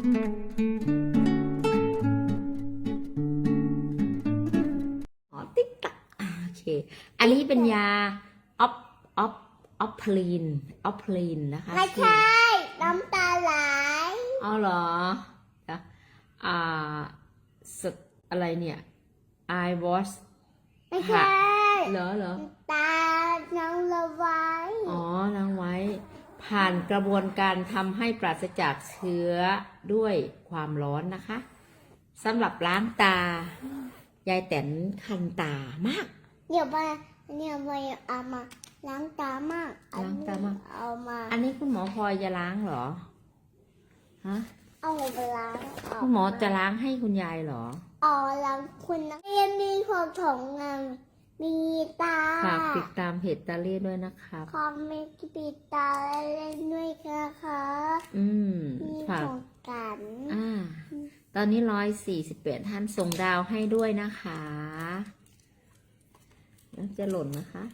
อ๋อติ๊กตักอ่าโอเคอันนี้เป็นยาออฟออฟออฟพลีนออฟพลีนนะคะไม่ใช่ น้ำตาไหลเอาเหรอนะอ่าสอะไรเนี่ย I was ไม่ใช่เหรอเหรอตาน้องระไว้ อ๋อ นางไว้ ผ่านกระบวนการทำให้ปราศจากเชื้อด้วยความร้อนนะคะสำหรับล้างตา ยายแตนคันตามาก เดี๋ยวมาเดี๋ยวมาเอามาล้างตามากล้างตามาก เอามา อันนี้คุณหมอพลอยจะล้างเหรอฮะเอาไปล้างเาคุณหมอจะล้างให้คุณยายเหรอเอาล้างคุณนะเรียนมีความถงงาม มีตาฝากติดตามเพจตาเล่ด้วยนะครับคอมเมนต์ปิดตาเล่นด้วยนะคะอืมมีฝากของกันอ่าตอนนี้ร้อยสี่สิบแปดท่านส่งดาวให้ด้วยนะคะแล้วจะหล่นนะคะ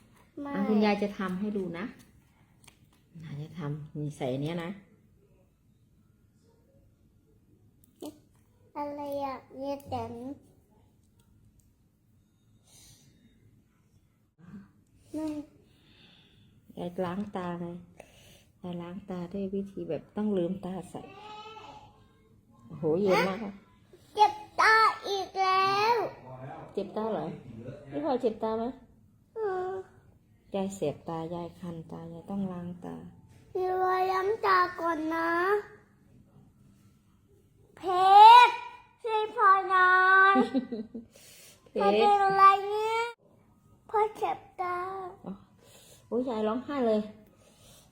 ไม่อะคุณยายจะทำให้ดูนะยายจะทำนี่ใส่อันเนี้ยนะอะไรอะเรียนแต่ไม่ ยาย ล้างตาเลยยายล้างตาด้วยวิธีแบบต้องลืมตาใส่โอ้โหเย็นมากอะเจ็บตาอีกแล้ว เจ็บตาเหรอพี่พลอยเจ็บตาไหมอืมยายเสียบตายายคันตายายต้องล้างตาพี่ว่าย้ำตาก่อนนะ เพชรช่วยพอหน่อยเพพอเป็ชนรอะไรเนี่ยพ่อเจ็บตา โอ้ยยายร้องไห้เลย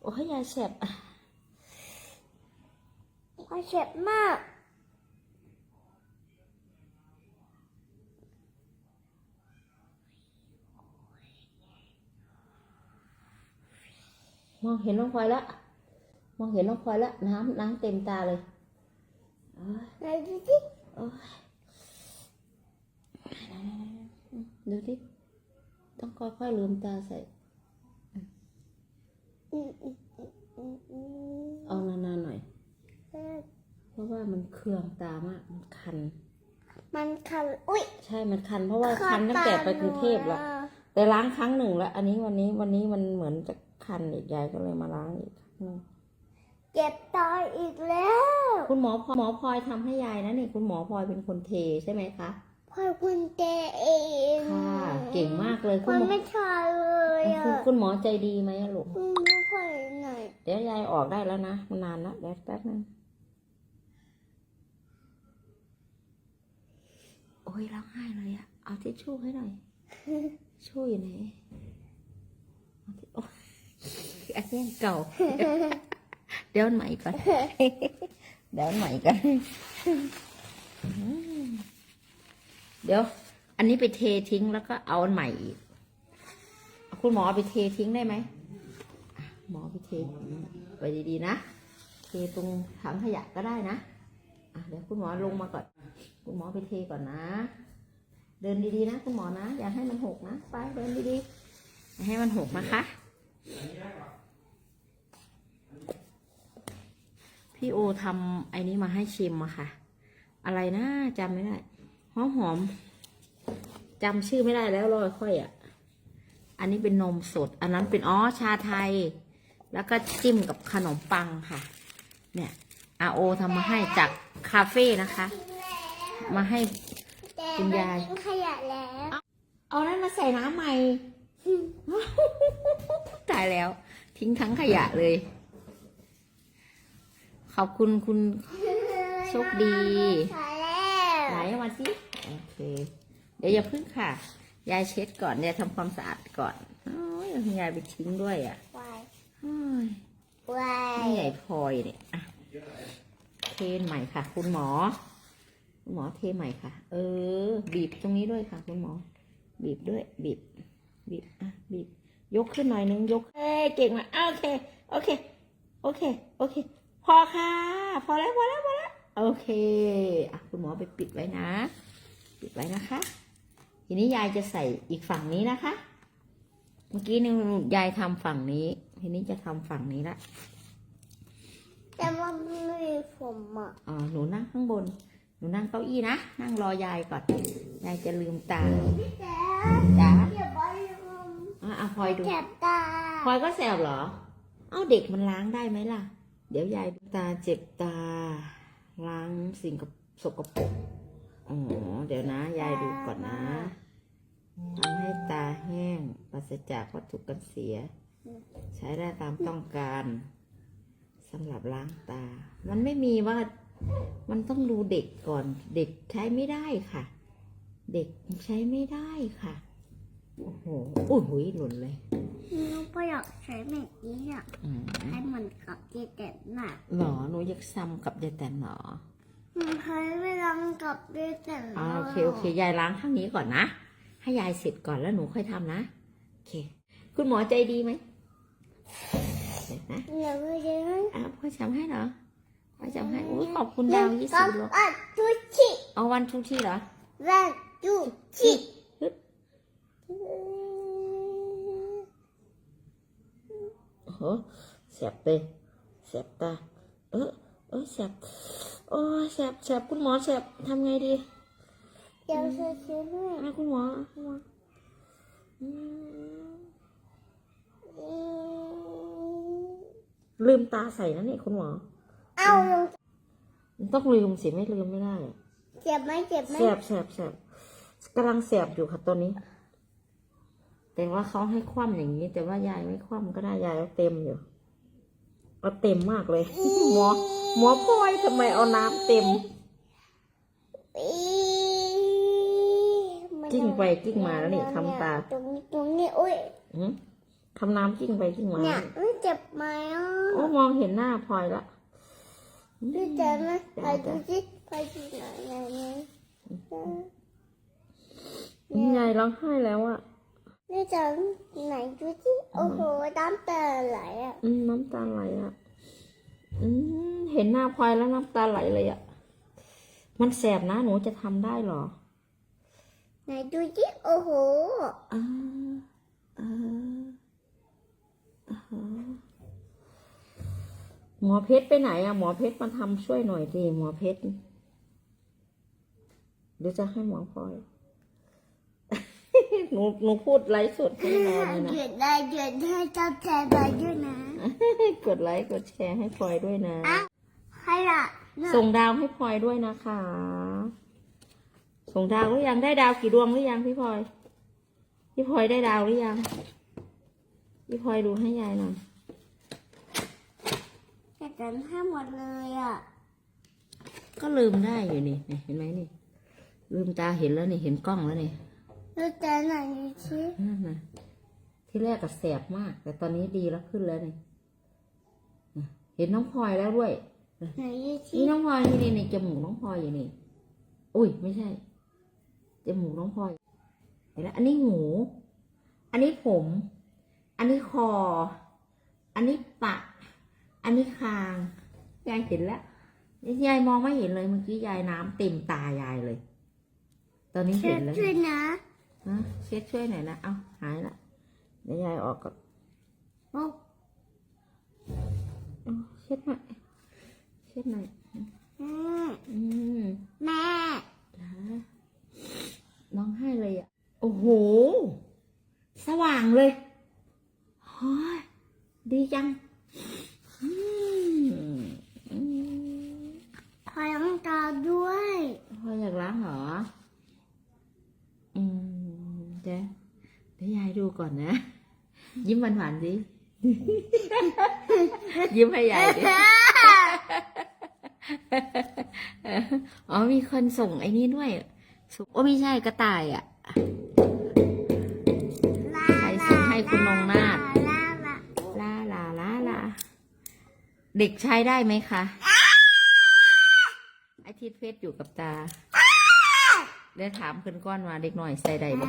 โอ้ยยายเสียบอะพ่อเจ็บมากมองเห็นน้องพลอยแล้วมองเห็นน้องพลอยแล้วน้ำน้ำเต็มตาเลยโอ้ยไหนดูสิโอ้ยดูดิ ต้องค่อยๆลืมตาใส่ อืมอืมอืมอืมอืม เอานานๆหน่อยเออเพราะว่ามันเคืองตามากมันคัน มันคัน อุ้ย ใช่ มันคัน เพราะว่าคันตั้งแต่ไปกรุงเทพแล้ว แต่ล้างครั้งหนึ่งแล้ว อันนี้วันนี้วันนี้มันเหมือนจะคันอีกยายก็เลยมาล้างอีกครั้งหนึ่งเจ็บตาอีกแล้ว คุณหมอพลอยหมอพลอยทำให้ยายนะนี่คุณหมอพลอยเป็นคนเทใช่ไหมคะ พ่อคุณเจเองค่ะ เก่งมากเลยคุมัณนหมอไม่ทาเลยอะคุณคุณหมอใจดีไหมอะลูกอืมไม่ค่อยหน่อยเดี๋ยวยายออกได้แล้วนะมันนานแล้วเดี๋ยวแป๊บนึงโอ้ยร้องไห้เลยอะเอาทิชชู่ให้หน่อยทิชชู่อยู่ไหนเอาทิโอ้ยอันนี้ยังเก่า เดี๋ยวอันใหม่ก่อน เดี๋ยวอันใหม่ก่อนอืม เดี๋ยว อันนี้ไปเททิ้งแล้วก็เอาอันใหม่อีก คุณหมอเอาไปเททิ้งได้ไหม หมอไปเทไปดีๆนะ เทตรงถังขยะก็ได้นะอะเดี๋ยวคุณหมอลงมาก่อน คุณหมอไปเทก่อนนะ เดินดีๆนะ คุณหมอนะ อย่าให้มันหกนะ ไปเดินดีๆอย่าให้มันหกนะคะ พี่โอทำไอ้นี้มาให้ชิมอะค่ะ อะไรนะจำไม่ได้ หอมหอมๆจำชื่อไม่ได้แล้วรอยค่อยอะอันนี้เป็นนมสด อันนั้นเป็นอ๋อชาไทย แล้วก็จิ้มกับขนมปังค่ะ เนี่ยอาโอทำมาให้จากคาเฟ่นะคะ มาให้แต่คุณยายมันทิ้งขยะแล้ว เอานั้นมาใส่น้ำใหม่ตายแล้ว ทิ้งทั้งขยะเลย ขอบคุณคุณโชคดีใช่แล้วไหนเอามาสิโอ เค เดี๋ยวอย่าพึ่งค่ะ ยายเช็ดก่อนยายทำความสะอาดก่อนโอ้ยเอาคุณยายไปทิ้งด้วยอะวายโอ้ยวายนี่ใหญ่พลอยเนี่ยอะเทใหม่ค่ะ คุณหมอ คุณหมอเทใหม่ค่ะ เออ บีบตรงนี้ด้วยค่ะ คุณหมอ บีบด้วย บีบ บีบ อะ บีบ ยกขึ้นหน่อยนึง ยกเอ้ยเก่งมากอะโอเค โอเค โอเค โอเค พอค่ะ พอแล้ว พอแล้ว พอแล้ว โอเค อะ คุณหมอไปปิดไว้นะ ปิดไว้นะคะ ทีนี้ยายจะใส่อีกฝั่งนี้นะคะ เมื่อกี้นี่ยายทำฝั่งนี้ ทีนี้จะทำฝั่งนี้ละแต่ว่าไม่มีผมอะอ๋อหนูนั่งข้างบน หนูนั่งเก้าอี้นะ นั่งรอยายก่อน ยายจะลืมตาพี่แจ๊จ๋าเดี๋ยวบอลลงอะอะพลอยดูแจ็บตาพลอยก็แสบเหรอ เอ้าเด็กมันล้างได้ไหมล่ะ เดี๋ยวยายดูตาเจ็บตา ล้างสิ่งกับสกปรก อ๋อ เดี๋ยวนะ ยายดูก่อนนะทำให้ตาแห้งปราศจากวัตถุกันเสีย ใช้ได้ตามต้องการสำหรับล้างตา มันไม่มีว่า มันต้องดูเด็กก่อน เด็กใช้ไม่ได้ค่ะ เด็กใช้ไม่ได้ค่ะ โอ้โหอุ้ยหุยหล่นเลยหนูก็อยากใช้แบบนี้อะอืมให้เหมือนกับเจเต็มน่ะหรอหนูอยากซ้ำกับยายแตนหรอหนู เคยไปลองกับเจเต็มอ่าโอเคโอเคยายล้างข้างนี้ก่อนนะ ให้ยายเสร็จก่อนแล้วหนูค่อยทำนะโอเค คุณหมอใจดีไหมเดี๋ยวนะเดี๋ยวไปเดี๋ยวอ้าวพ่อจำให้เหรอพ่อจำให้อุ้ยขอบคุณดาวยี่สิบโลอะดูชิเอาวันทุกที่เหรอวันดูชิโอ้โหแสบเลยแสบตาเออเออแสบ โอ้ยแสบแสบคุณหมอแสบทำไงดีเดี๋ยวจะซื้อให้อะคุณหมอคุณหมออืมอืมลืมตาใส่นะเนี่ยคุณหมอ เอาลงมันต้องลืมสิไม่ลืมไม่ได้อะเจ็บไหมเจ็บไหมแสบแสบแสบกำลังแสบอยู่ค่ะตัวนี้ แต่ว่าเขาให้คว่ำอย่างนี้ แต่ว่ายายไม่คว่ำก็ได้ยายเอาเต็มอยู่ เอาเต็มมากเลย หมอ หมอพลอยทำไมเอาน้ำเต็มอีมันกิ้งไปกิ้งมาแล้วนี่ทำตาตรงนี้ตรงนี้อุ้ยหืมทำน้ำกิ้งไปกิ้งมาเนี่ยมันเจ็บไหมอะโอ้มองเห็นหน้าพลอยละพี่เจ็บไหมจ้ะไปดูสิไปดูไหนไหนไหนยายร้องไห้แล้วอะ พี่เจ็บไหนดูสิโอ้โหน้ำตาไหลอะ อืมน้ำตาไหลอะอืมเห็นหน้าพลอยแล้วน้ำตาไหลเลยอะมันแสบนะหนูจะทำได้เหรอ ไหนดูสิโอ้โหอ่าอ่าอ่าหมอเพชรไปไหนอะหมอเพชรมาทำช่วยหน่อยดิหมอเพชรหรือจะให้หมอพลอย หนูหนูพูดไลฟ์สดให้นอนเลยนะหยุดได้หยุดให้เจ้าแชร์ไปด้วยนะ กดไลค์กดแชร์ให้พลอยด้วยนะอะใครล่ะน่ะส่งดาวให้พลอยด้วยนะคะ ส่งดาวหรือยังได้ดาวกี่ดวงหรือยังพี่พลอย พี่พลอยได้ดาวหรือยัง พี่พลอยดูให้ยายหน่อยจะกันให้หมดเลยอะ ก็ลืมได้อยู่นี่นี่ เห็นไหมนี่ ลืมตาเห็นแล้วนี่ เห็นกล้องแล้วนี่ ดูแต่ไหนดูสินั่นนะที่แรกก็แสบมาก แต่ตอนนี้ดีแล้วขึ้นแล้วนี่นะเห็นน้องพลอยแล้วด้วยไหนดูสินี่น้องพลอยนี่นี่นี่จมูกน้องพลอยอยู่นี่ อุ้ยไม่ใช่จมูกน้องพลอยเห็นแล้วอันนี้หู อันนี้ผม อันนี้คอ อันนี้ปากอันนี้คางยายเห็นแล้วนี่ยายมองไม่เห็นเลยเมื่อกี้ยายน้ำเต็มตายายเลย ตอนนี้เช็เห็ดนแล้วด้วยนะ ฮะเช็ดช่วยหน่อยนะเอาหายละเดี๋ยวยายออกก่อนโอ้เอาเช็ดหน่อยเช็ดหน่อยแม่อืมแม่จ้าร้องไห้เลยอะ โอ้โห สว่างเลยเฮ้ยดีจังอืมอืม ขอล้างตาด้วย พออยากล้างเหรอ อืมเดี๋ยวเดี๋ยวยายดู ก่อนนะ ยิ้มหวานๆดิยิ้มให้ยายดิอ๋อมีคนส่งไอ้นี่ด้วยส่งโอ้ไม่ใช่กระต่ายอะใครส่งให้คุณนงนาถลาลาลาลาลาลาเด็กใช้ได้ไหมคะไอทิดเพชรอยู่กับตาเดี๋ยวถามเพื่อนก้อนว่าเด็กหน่อยใส่ได้บ่